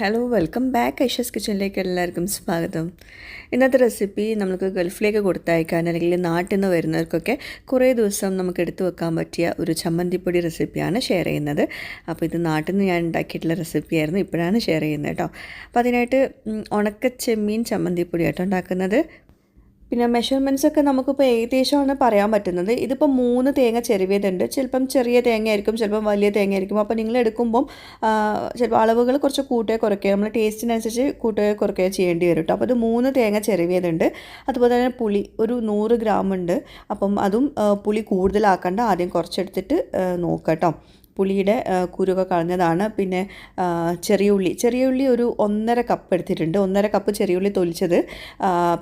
Hello welcome back Aisha's കിച്ചണിലേക്ക് എല്ലാവർക്കും സ്വാഗതം. ഇന്നത്തെ റെസിപ്പി നമുക്ക് ഗൾഫിലേക്ക് കൊടുത്തയക്കാൻ അല്ലെങ്കിൽ നാട്ടിൽ നിന്ന് വരുന്നവർക്കൊക്കെ കുറേ ദിവസം നമുക്ക് എടുത്തു വെക്കാൻ പറ്റിയ ഒരു ചമ്മന്തിപ്പൊടി റെസിപ്പിയാണ് ഷെയർ ചെയ്യുന്നത്. അപ്പോൾ ഇത് നാട്ടിൽ നിന്ന് ഞാൻ ഉണ്ടാക്കിയിട്ടുള്ള റെസിപ്പിയായിരുന്നു ഇപ്പോഴാണ് ഷെയർ ചെയ്യുന്നത് കേട്ടോ. അപ്പോൾ അതിനായിട്ട് ഉണക്ക ചെമ്മീൻ ചമ്മന്തിപ്പൊടി ആട്ടോ ഉണ്ടാക്കുന്നത്. പിന്നെ മെഷർമെന്റ്സ് ഒക്കെ നമുക്കിപ്പോൾ ഏകദേശമാണ് പറയാൻ പറ്റുന്നത്. ഇതിപ്പോൾ മൂന്ന് തേങ്ങ ചെരുവിയതുണ്ട്. ചിലപ്പം ചെറിയ തേങ്ങ ആയിരിക്കും ചിലപ്പം വലിയ തേങ്ങ ആയിരിക്കും അപ്പോൾ നിങ്ങൾ എടുക്കുമ്പം ചിലപ്പോൾ അളവുകൾ കുറച്ച് കൂട്ടുകയോ കുറയ്ക്കുകയോ നമ്മൾ ടേസ്റ്റിനനുസരിച്ച് കൂട്ടുകയോ കുറയ്ക്കുകയോ ചെയ്യേണ്ടി വരും കേട്ടോ അപ്പോൾ ഇത് മൂന്ന് തേങ്ങ ചെരുവിയതുണ്ട്. അതുപോലെ തന്നെ പുളി ഒരു നൂറ് ഗ്രാം ഉണ്ട്. അപ്പം അതും പുളി കൂടുതലാക്കണ്ട. ആദ്യം കുറച്ചെടുത്തിട്ട് നോക്കാം കേട്ടോ പുളിയുടെ ആ, കുരുവൊക്കെ കളഞ്ഞതാണ്. പിന്നെ ചെറിയ ഉള്ളി. ചെറിയ ഉള്ളി ഒരു ഒന്നര കപ്പ് എടുത്തിട്ടുണ്ട്. ഒന്നര കപ്പ് ചെറിയ ഉള്ളി തൊലിച്ചത്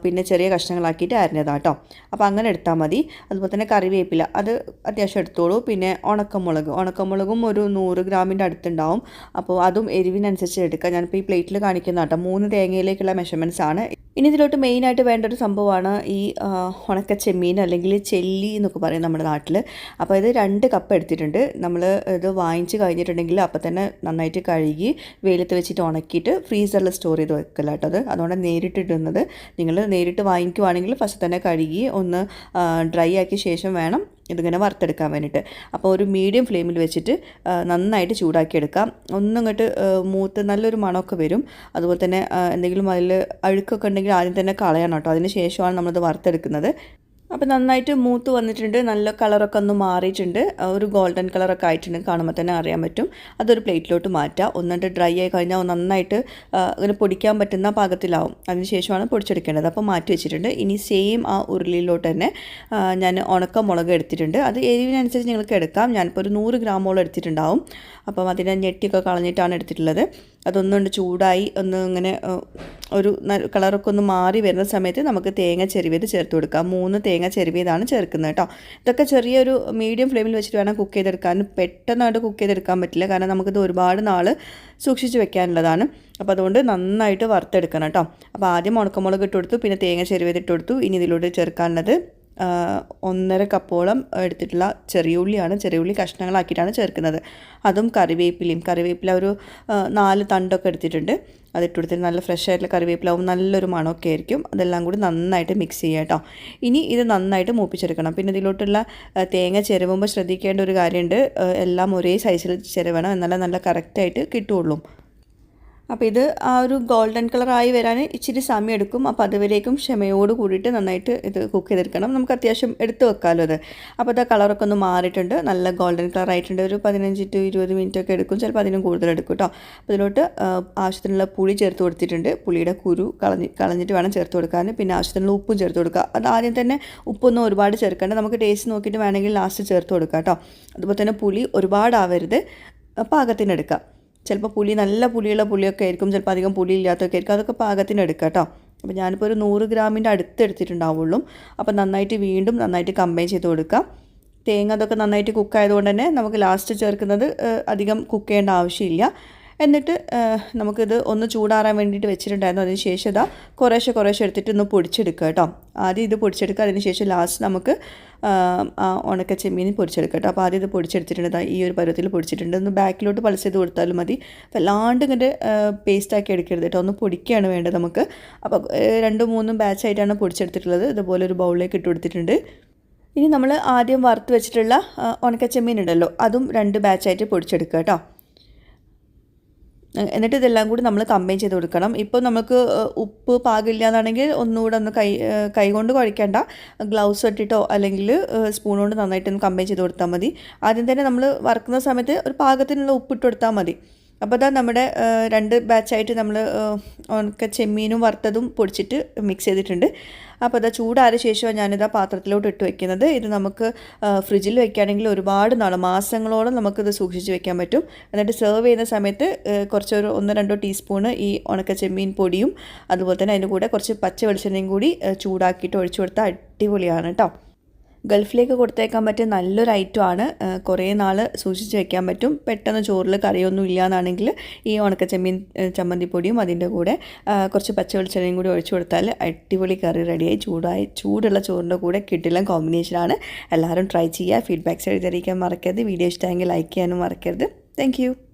പിന്നെ ചെറിയ കഷ്ണങ്ങളാക്കിയിട്ട് അരിഞ്ഞതാണ് കേട്ടോ. അപ്പോൾ അങ്ങനെ എടുത്താൽ മതി. അതുപോലെ തന്നെ കറിവേപ്പില. അത് അത്യാവശ്യം എടുത്തോളൂ. പിന്നെ ഉണക്കമുളക്. ഉണക്കമുളകും ഒരു നൂറ് ഗ്രാമിന്റെ അടുത്തുണ്ടാവും. അപ്പോൾ അതും എരിവിനനുസരിച്ച് എടുക്കുക ഞാനിപ്പോൾ ഈ പ്ലേറ്റിൽ കാണിക്കുന്ന കേട്ടോ. മൂന്ന് തേങ്ങയിലേക്കുള്ള മെഷർമെന്റ്സ് ആണ്. ഇനി ഇതിലോട്ട് മെയിനായിട്ട് വേണ്ട ഒരു സംഭവമാണ് ഈ ഉണക്ക ചെമ്മീൻ അല്ലെങ്കിൽ ചെല്ലി എന്നൊക്കെ പറയും നമ്മുടെ നാട്ടിൽ അപ്പോൾ ഇത് രണ്ട് കപ്പ് എടുത്തിട്ടുണ്ട്. നമ്മൾ ഇത് വാങ്ങിച്ച് കഴിഞ്ഞിട്ടുണ്ടെങ്കിൽ അപ്പോൾ തന്നെ നന്നായിട്ട് കഴുകി വെയിലത്ത് വെച്ചിട്ട് ഉണക്കിയിട്ട് ഫ്രീസറിൽ സ്റ്റോർ ചെയ്ത് വെക്കല കേട്ടോ അത്. അതുകൊണ്ട് നേരിട്ട് ഇടുന്നത്. നിങ്ങൾ നേരിട്ട് വാങ്ങിക്കുവാണെങ്കിൽ ഫസ്റ്റ് തന്നെ കഴുകി ഒന്ന് ഡ്രൈ ആക്കിയ ശേഷം വേണം ഇതിങ്ങനെ വറുത്തെടുക്കാൻ വേണ്ടിയിട്ട്. അപ്പോൾ ഒരു മീഡിയം ഫ്ലെയിമിൽ വെച്ചിട്ട് നന്നായിട്ട് ചൂടാക്കിയെടുക്കാം. ഒന്നും ഇങ്ങോട്ട് മൂത്ത് നല്ലൊരു മണമൊക്കെ വരും. അതുപോലെ തന്നെ എന്തെങ്കിലും അതിൽ അഴുക്കൊക്കെ ഉണ്ടെങ്കിൽ ആദ്യം തന്നെ കളയണം കേട്ടോ. അതിന് ശേഷമാണ് നമ്മളത് വറുത്തെടുക്കുന്നത്. അപ്പോൾ നന്നായിട്ട് മൂത്ത് വന്നിട്ടുണ്ട്. നല്ല കളറൊക്കെ ഒന്ന് മാറിയിട്ടുണ്ട്. ഒരു ഗോൾഡൻ കളറൊക്കെ ആയിട്ടുണ്ട് കാണുമ്പോൾ തന്നെ അറിയാൻ പറ്റും. അതൊരു പ്ലേറ്റിലോട്ട് മാറ്റാം. ഒന്നിട്ട് ഡ്രൈ ആയി കഴിഞ്ഞാൽ നന്നായിട്ട് ഇങ്ങനെ പൊടിക്കാൻ പറ്റുന്ന പാകത്തിലാവും. അതിനുശേഷമാണ് പൊടിച്ചെടുക്കേണ്ടത്. അപ്പോൾ മാറ്റി വെച്ചിട്ടുണ്ട്. ഇനി സെയിം ആ ഉരുളിയിലോട്ട് തന്നെ ഞാൻ ഉണക്ക മുളക് എടുത്തിട്ടുണ്ട്. അത് എരിവിനനുസരിച്ച് നിങ്ങൾക്ക് എടുക്കാം. ഞാനിപ്പോൾ ഒരു നൂറ് ഗ്രാമോളം എടുത്തിട്ടുണ്ടാവും. അപ്പം അതിനെ ഞെട്ടിയൊക്കെ കളഞ്ഞിട്ടാണ് എടുത്തിട്ടുള്ളത്. അതൊന്നുകൊണ്ട് ചൂടായി ഒന്ന് ഇങ്ങനെ ഒരു കളറൊക്കെ ഒന്ന് മാറി വരുന്ന സമയത്ത് നമുക്ക് തേങ്ങ ചെരുവിയത് ചേർത്ത് കൊടുക്കാം. മൂന്ന് തേങ്ങ ചെരുവിയതാണ് ചേർക്കുന്നത് കേട്ടോ ഇതൊക്കെ ചെറിയൊരു മീഡിയം ഫ്ലെയിമിൽ വെച്ചിട്ട് വേണം കുക്ക് ചെയ്തെടുക്കാൻ. പെട്ടെന്നായിട്ട് കുക്ക് ചെയ്തെടുക്കാൻ പറ്റില്ല. കാരണം നമുക്കിത് ഒരുപാട് നാൾ സൂക്ഷിച്ച് വെക്കാനുള്ളതാണ്. അപ്പോൾ അതുകൊണ്ട് നന്നായിട്ട് വറുത്തെടുക്കണം കേട്ടോ അപ്പോൾ ആദ്യം ഉണക്കമുളക് ഇട്ട് കൊടുത്തു പിന്നെ തേങ്ങ ചെരുവിയത് ഇട്ട് കൊടുത്തു. ഇനി ഇതിലൂടെ ചേർക്കാനുള്ളത് ഒന്നര കപ്പോളം എടുത്തിട്ടുള്ള ചെറിയ ഉള്ളിയാണ് ചെറിയ ഉള്ളി കഷ്ണങ്ങളാക്കിയിട്ടാണ് ചേർക്കുന്നത്. അതും കറിവേപ്പിലയും കറിവേപ്പില ഒരു നാല് തണ്ടൊക്കെ എടുത്തിട്ടുണ്ട്. അതിട്ട് കൊടുത്തിട്ട് നല്ല ഫ്രഷ് ആയിട്ടുള്ള കറിവേപ്പിലാവും നല്ലൊരു മണമൊക്കെ ആയിരിക്കും. അതെല്ലാം കൂടി നന്നായിട്ട് മിക്സ് ചെയ്യുക കേട്ടോ. ഇനി ഇത് നന്നായിട്ട് മൂപ്പിച്ചെടുക്കണം. പിന്നെ ഇതിലോട്ടുള്ള തേങ്ങ ചിരവുമ്പോൾ ശ്രദ്ധിക്കേണ്ട ഒരു കാര്യമുണ്ട്. എല്ലാം ഒരേ സൈസിൽ ചിരവണം. എന്നാലേ നല്ല കറക്റ്റായിട്ട് കിട്ടുള്ളൂ. അപ്പോൾ ഇത് ആ ഒരു ഗോൾഡൻ കളറായി വരാൻ ഇച്ചിരി സമയം എടുക്കും. അപ്പോൾ അതുവരേക്കും ക്ഷമയോട് കൂടിയിട്ട് നന്നായിട്ട് ഇത് കുക്ക് ചെയ്തെടുക്കണം. നമുക്ക് അത്യാവശ്യം എടുത്തു വെക്കാമല്ലോ അത് അപ്പോൾ ഇത് കളറൊക്കെ ഒന്ന് മാറിയിട്ടുണ്ട്. നല്ല ഗോൾഡൻ കളർ ആയിട്ടുണ്ട് ഒരു പതിനഞ്ച് ടു ഇരുപത് മിനിറ്റ് ഒക്കെ എടുക്കും. ചിലപ്പോൾ അതിനും കൂടുതൽ എടുക്കും കേട്ടോ അപ്പോൾ ഇതിലോട്ട് ആവശ്യത്തിനുള്ള പുളി ചേർത്ത് കൊടുത്തിട്ടുണ്ട്. പുളിയുടെ കുരു കളഞ്ഞ് കളഞ്ഞിട്ട് വേണം ചേർത്ത് കൊടുക്കാൻ. പിന്നെ ആവശ്യത്തിനുള്ള ഉപ്പും ചേർത്ത് കൊടുക്കുക. അത് ആദ്യം തന്നെ ഉപ്പൊന്നും ഒരുപാട് ചേർക്കേണ്ട. നമുക്ക് ടേസ്റ്റ് നോക്കിയിട്ട് വേണമെങ്കിൽ ലാസ്റ്റ് ചേർത്ത് കൊടുക്കാം കേട്ടോ അതുപോലെ തന്നെ പുളി ഒരുപാടാവരുത്. പാകത്തിനെടുക്കാം ചിലപ്പോൾ പുളി നല്ല പുളിയുള്ള പുളിയൊക്കെ ആയിരിക്കും ചിലപ്പോൾ അധികം പുളി ഇല്ലാത്തതൊക്കെ ആയിരിക്കും. അതൊക്കെ പാകത്തിന് എടുക്കുക കേട്ടോ. അപ്പോൾ ഞാനിപ്പോൾ ഒരു നൂറ് ഗ്രാമിന്റെ അടുത്ത് എടുത്തിട്ടുണ്ടാവുള്ളൂ. അപ്പോൾ നന്നായിട്ട് വീണ്ടും നന്നായിട്ട് കമ്പൈൻ ചെയ്ത് കൊടുക്കുക തേങ്ങ അതൊക്കെ നന്നായിട്ട് കുക്ക് ആയതുകൊണ്ട് തന്നെ നമുക്ക് ലാസ്റ്റ് ചേർക്കുന്നത് അധികം കുക്ക് ചെയ്യേണ്ട ആവശ്യമില്ല. എന്നിട്ട് നമുക്കിത് ഒന്ന് ചൂടാറാൻ വേണ്ടിയിട്ട് വെച്ചിട്ടുണ്ടായിരുന്നു. അതിന് ശേഷം ഇതാ കുറേശ്ശെ കുറേശ്ശെ എടുത്തിട്ട് ഒന്ന് പൊടിച്ചെടുക്കുക കേട്ടോ. ആദ്യം ഇത് പൊടിച്ചെടുക്കുക. അതിന് ശേഷം ലാസ്റ്റ് നമുക്ക് ഉണക്ക ചെമ്മീൻ പൊടിച്ചെടുക്കുക കേട്ടോ. അപ്പോൾ ആദ്യം ഇത് പൊടിച്ചെടുത്തിട്ടുണ്ട്. ഈ ഒരു പരുവത്തിൽ പൊടിച്ചിട്ടുണ്ട്. ഒന്ന് ബാക്കിലോട്ട് പൾസ് ചെയ്ത് കൊടുത്താലും മതി. വല്ലാണ്ട് പേസ്റ്റ് പേസ്റ്റാക്കി എടുക്കരുത് കേട്ടോ. ഒന്ന് പൊടിക്കുകയാണ് വേണ്ടത് നമുക്ക്. അപ്പോൾ രണ്ടും മൂന്നും ബാച്ചായിട്ടാണ് പൊടിച്ചെടുത്തിട്ടുള്ളത്. ഇതുപോലെ ഒരു ബൗളിലേക്ക് ഇട്ട് കൊടുത്തിട്ടുണ്ട്. ഇനി നമ്മൾ ആദ്യം വറുത്ത് വെച്ചിട്ടുള്ള ഉണക്കച്ചെമ്മീൻ ഉണക്ക ചെമ്മീൻ ഉണ്ടല്ലോ. അതും രണ്ട് ബാച്ചായിട്ട് പൊടിച്ചെടുക്കുക കേട്ടോ. എന്നിട്ട് ഇതെല്ലാം കൂടി നമ്മൾ കമ്പൈൻ ചെയ്ത് കൊടുക്കണം. ഇപ്പോൾ നമുക്ക് ഉപ്പ് പാകില്ല എന്നാണെങ്കിൽ ഒന്നുകൂടെ ഒന്ന് കൈ കൈകൊണ്ട് കൈ കൊണ്ട് കുഴയ്ക്കേണ്ട. ഗ്ലൗസ് ഇട്ടിട്ടോ അല്ലെങ്കിൽ സ്പൂൺ കൊണ്ട് നന്നായിട്ടൊന്ന് കമ്പൈൻ ചെയ്ത് കൊടുത്താൽ മതി. ആദ്യം തന്നെ നമ്മൾ വറക്കുന്ന സമയത്ത് ഒരു പാകത്തിനുള്ള ഉപ്പിട്ട് കൊടുത്താൽ മതി. അപ്പോൾ അതാ നമ്മുടെ രണ്ട് ബാച്ചായിട്ട് നമ്മൾ ഉണക്ക ചെമ്മീനും വറുത്തതും പൊടിച്ചിട്ട് മിക്സ് ചെയ്തിട്ടുണ്ട്. അപ്പോൾ അതാ ചൂടായ ശേഷമാണ് ഞാനിതാ പാത്രത്തിലോട്ട് ഇട്ട് വെക്കുന്നത്. ഇത് നമുക്ക് ഫ്രിഡ്ജിൽ വെക്കുകയാണെങ്കിൽ ഒരുപാട് നാൾ മാസങ്ങളോളം നമുക്കിത് സൂക്ഷിച്ച് വെക്കാൻ പറ്റും. എന്നിട്ട് സെർവ് ചെയ്യുന്ന സമയത്ത് കുറച്ചൊരു ഒന്ന് രണ്ടോ ടീസ്പൂണ് ഈ ഉണക്ക ചെമ്മീൻ പൊടിയും അതുപോലെ തന്നെ അതിന്റെ കൂടെ കുറച്ച് പച്ച വെളിച്ചെണ്ണയും കൂടി ചൂടാക്കിയിട്ട് ഒഴിച്ചു കൊടുത്താൽ അടിപൊളിയാണ് കേട്ടോ ഗൾഫിലേക്ക് കൊടുത്തേക്കാൻ പറ്റിയ നല്ലൊരു ഐറ്റം ആണ്. കുറേ നാൾ സൂക്ഷിച്ച് വെക്കാൻ പറ്റും. പെട്ടെന്ന് ചോറിൽ കറിയൊന്നും ഇല്ലയെന്നാണെങ്കിൽ ഈ ഉണക്ക ചെമ്മീൻ ചമ്മന്തിപ്പൊടിയും അതിന്റെ കൂടെ കുറച്ച് പച്ച വെളിച്ചെണ്ണയും കൂടി ഒഴിച്ചു കൊടുത്താൽ അടിപൊളി കറി റെഡിയായി. ചൂടായി ചൂടുള്ള ചോറിന്റെ കൂടെ കിട്ടില്ല കോമ്പിനേഷനാണ് എല്ലാവരും ട്രൈ ചെയ്യുക. ഫീഡ്ബാക്ക്സ് എഴുതിയിരിക്കാൻ മറക്കരുത്. വീഡിയോ ഇഷ്ടമെങ്കിൽ ലൈക്ക് ചെയ്യാനും മറക്കരുത്. താങ്ക്